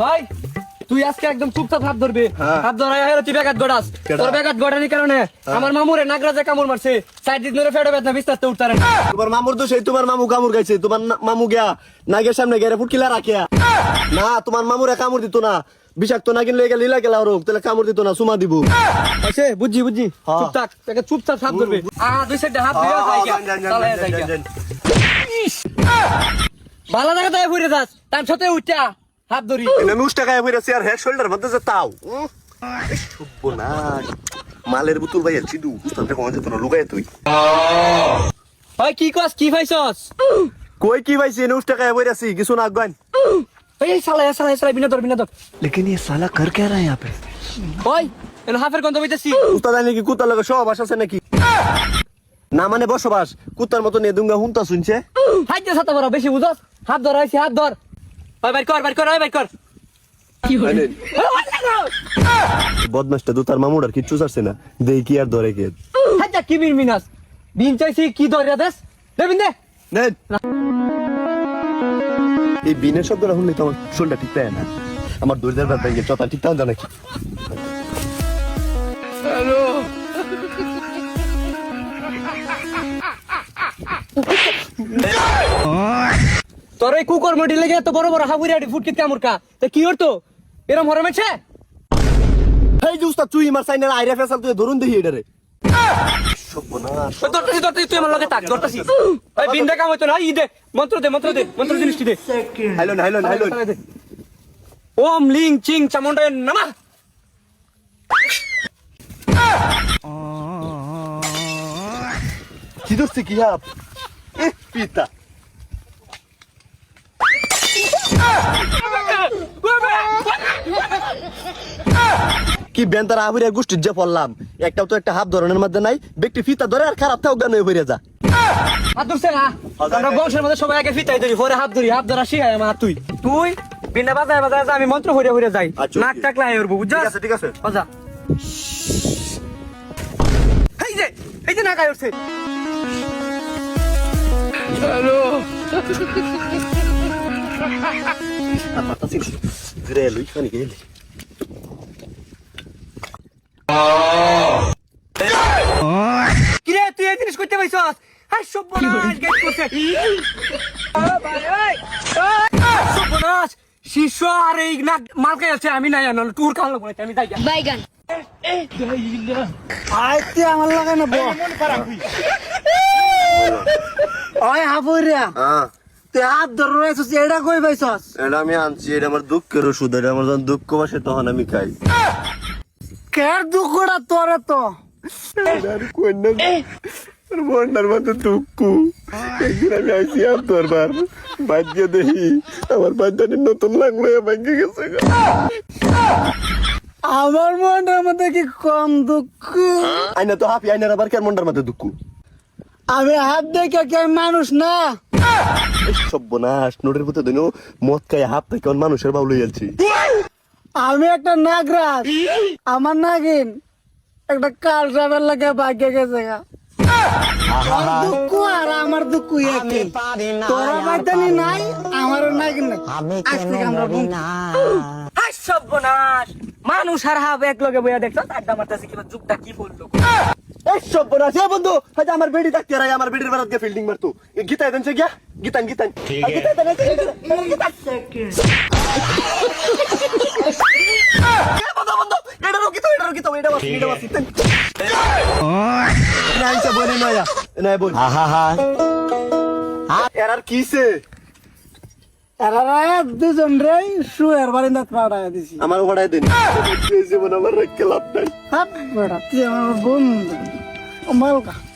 ভাই তুই আজকে একদম চুপচাপ হাত ধরবি। হ্যাঁ। হাত ধরাই হলো তুই ব্যাঘাত গড়াস। তোর ব্যাঘাত গড়ানি কারণে আমার মামুরে নাগরাজে কামড় মারছে। সাইড দিন ধরে ফেড়ে বেদনা বিস্তার উঠতারে না। তোমার মামুর তো সেই তোমার মামু কামড় গাইছে তোমার মামু গিয়া নাগের সামনে গেরে ফুটকিলা রাখিয়া। না তোমার মামুরে কামড় দিত না। বিষাক্ত নাগিন লয়ে গেলে লীলা গেলা রোগ তাহলে কামড় দিত না সুমা দিব। আছে বুঝছি বুঝছি। হ্যাঁ। চুপচাপ তাকে চুপচাপ ধরবি। আ দুই সাইডে হাত দিয়ে যাই। চালায়া যাই। ভালো জায়গা তাই ঘুরে যাস তার সাথে উঠা হাত ধরি নুস টাকায় বইরা আর হেড শোল্ডার মধ্যে যে তাও না মালের বুতুল ভাইয়া চিদু উস্তাদ দেখো আমাদের তো লুকায় তুই ভাই কি কস কি ভাইছস কই কি ভাইছি নুস টাকায় বইরাছি কিছু না আগান এই সালা সালা সালা বিনা ধর বিনা ধর लेकिन ये साला कर क्या रहा है यहाँ पे ওই এন হাফের গন্ধ বইতেছি উস্তাদ আইনি কি কুত্তার লগে সহবাস আছে নাকি না মানে বসবাস কুত্তার মতো নিয়ে দুঙ্গা হুনতা শুনছে হাত দিয়ে সাথে বড় বেশি বুঝস হাত ধর আইছি হাত ধর। ওই বাইর কর বাইর কর ওই বাইর কর। বদমাসটা তো তার মামুর আর কিচ্ছু ছাড়ছে না। দেই কি আর ধরে কে? হাত যা কি বিন মিনাস? বিন চাইছি কি ধরে দেস? দে বিন দে এই বিনের শব্দটা শুনলে তো আমার শোলটা ঠিক থাকে না। আমার দরিদ্র ব্যাপার ভেঙে চতা ঠিক থাকে নাকি তোর এই কুকুর মডি লেগে এত বড় বড় হাবুরি আডি ফুটকিত কামুর কা তে কি হতো এরম হরে মেছে এই যে উস্তাদ তুই মার সাইনের আইরা ফেসাল তুই ধরুন দেখি এটারে। দরতাছি দরতাছি তুই আমার লগে থাক দরতাছি ওই বিন দে কাম হইতো না ই দে মন্ত্র দে মন্ত্র দে মন্ত্র জিনিসটি দে। হাইলন হাইলন হাইলন। দে। ওম লিং চিং চামুন্ডায় নামা। কি দোস্তি কি হাপ এ পিতা। কি বেন্তার আবিরের গোষ্ঠীর যে পড়লাম একটাও তো একটা হাফ ধরনের মধ্যে নাই ব্যক্তি ফিতা ধরে আর খারাপ থাক গান হয়ে যা। হাত ধরছে না আমরা বংশের মধ্যে সবাই আগে ফিতাই ধরি পরে হাত ধরি হাত ধরা শিখাই আমার তুই। তুই বিনা বাজায় বাজায় যা, আমি মন্ত্র হইরে হইরে যাই। আচ্ছা, নাক হয়ে উঠবো বুঝছস? ঠিক আছে বাজা এই যে এই যে নাকায় উঠছে। ঘুরে এলো ইখানে গেলে কিরে তুই এই জিনিস করতে পাইছস? হাই সর্বনাশ গেট করছে। সর্বনাশ শিষ্য আর এই নাক মালকে আছে আমি নাই জানো টুর কাল বলে আমি যাই। বাইগান। আইতে আমার লাগে না বো ওই হাবুরিয়া। হ্যাঁ। তুই হাত ধরে রয়েছিস এটা কই পাইছস? এটা আমি আনছি এটা আমার দুঃখের ওষুধ এটা আমার যখন দুঃখ বসে তখন আমি খাই। কের দুঃখটা তোরে তো? বন্ডার মতো দুঃখ। একদিন আমি আইসি আর দরবার বাজ্যে দেখি আমার নতুন লাগল ভাঙ্গে গেছে আমার মনের মধ্যে কি কম দুঃখ? আইনা তো হাফি আইনার আবার কেন মন্ডার মধ্যে দুঃখ? আমি হাত দেখে কে মানুষ না। সব্যনাশ নোটের ভিতরে দিন মদ খাই হাফ থেকে মানুষের বাউল যাচ্ছি। আমি একটা নাগরাজ আমার নাগিন একটা কাল সাপের লাগে ভাগ্যে গেছে গা। দুঃখ আর আমার দুঃখ একই তোরা বাইতানি নাই আমারও নাগিন নাই। আজ থেকে আমরা বন্ধু। মানুষ আর হাব এক লগে বইয়া দেখছ আড্ডা মারতেছে কিবা যুগটা কি বলল? এই সব্যনাশ এ বন্ধু? হয়তো আমার বেড়ি থাকতে রাই আমার বেড়ির বেড়াত গিয়ে ফিল্ডিং মারতো। দেন সে গিয়া? গীতান গীতান। বন্ধু, বন্ধু, আমার ওড়াই দিন। জীবন আমার রেখে লাভ নাই। হাত বেড়া তুই আমার বন্ধু মালকা